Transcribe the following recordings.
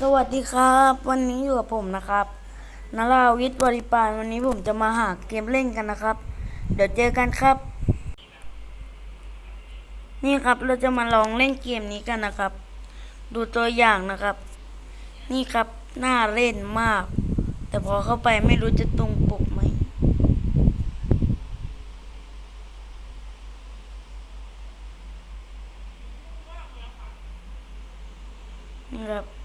สวัสดีครับ วันนี้อยู่กับผมนะครับนาราวิทย์บริปานวันนี้ผมจะมาหาเกมเล่นกันนะครับ เดี๋ยวเจอกันครับ นี่ครับเราจะมาลองเล่นเกมนี้กันนะครับ ดูตัวอย่างนะครับ นี่ครับน่าเล่นมาก แต่พอเข้าไปไม่รู้จะตรงปกไหมนี่ครับ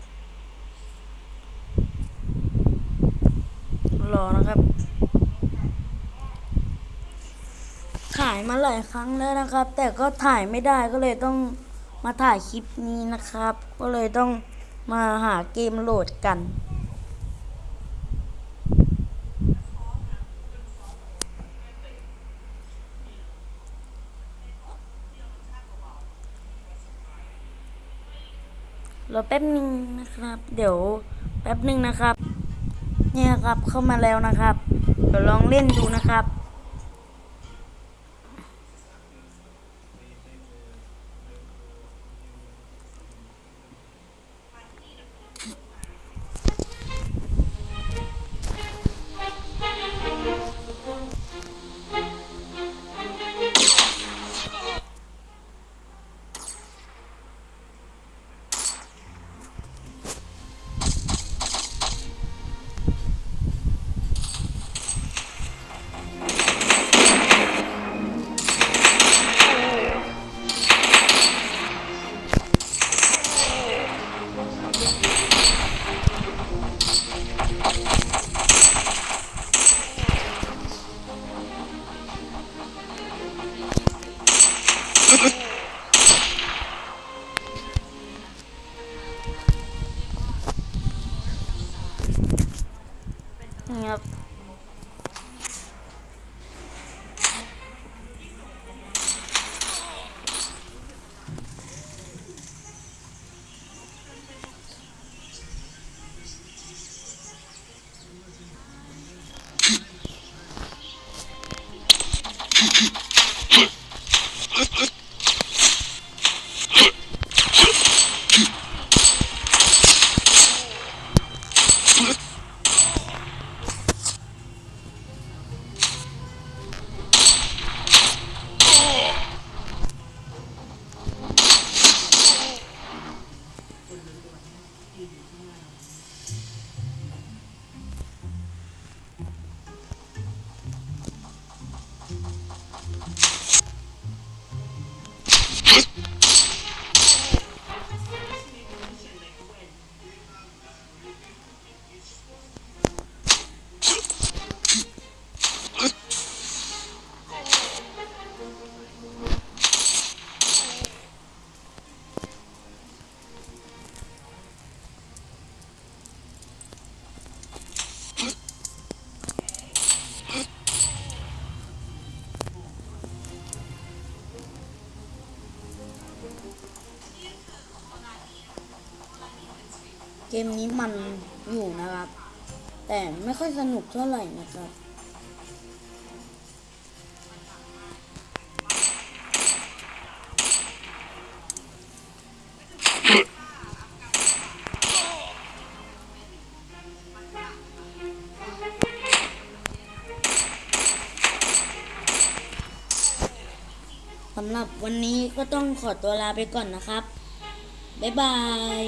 รอนะครับถ่ายมาหลายครั้งแล้วนะครับ แต่ก็ถ่ายไม่ได้ก็เลยต้องมาถ่ายคลิปนี้นะครับ ก็เลยต้องมาหาเกมโหลดกัน รอแป๊บหนึ่งนะครับ เดี๋ยวแป๊บหนึ่งนะครับ เนี่ยครับเข้ามาแล้วนะครับเดี๋ยวลองเล่นดูนะครับ นี่ เกมนี้มันอยู่นะครับ แต่ไม่ค่อยสนุกเท่าไหร่นะครับสำหรับวันนี้ก็ต้องขอตัวลาไปก่อนนะครับ บ๊ายบาย